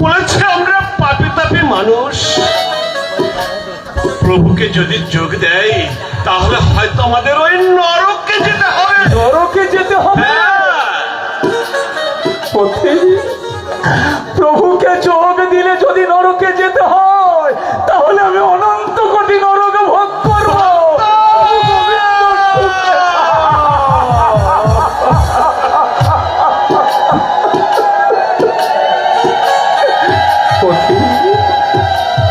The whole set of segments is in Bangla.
বলেছে আমরা পাপি তাপি মানুষ। প্রভুকে যদি যোগ দেয় তাহলে হয়তো আমাদের ওই নরককে যেতে হবে। নরকে যেতে হবে? হ্যাঁ। প্রভুকে যোগ দিলে যদি নরকে পথে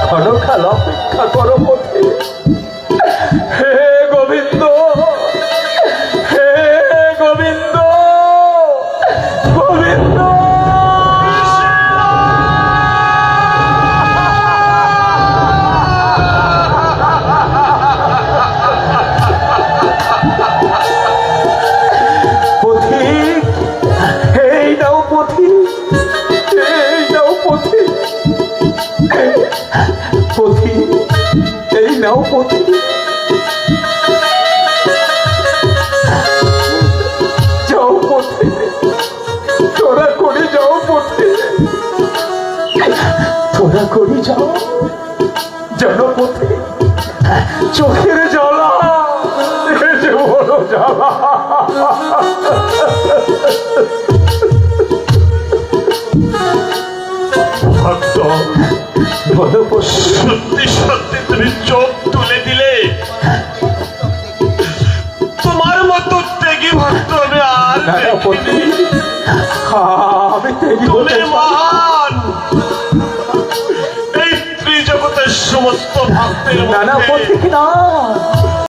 ক্ষণকাল অপেক্ষা করো পথে হে গোবিন্দ হে গোবিন্দ গোবিন্দ। পথিক এই নাও পথিক। পথিক এই নাও পথিক যাও পথে তোরা করে যাও পথে তোরা করে যাও। যেন পথে চোখের জ্বালা বড় জ্বালা? তোমার মতো ত্যাগী ভক্ত আমি আর। আমি তেরি হতে মহান এই ত্রিজগতের সমস্ত ভক্তের নানা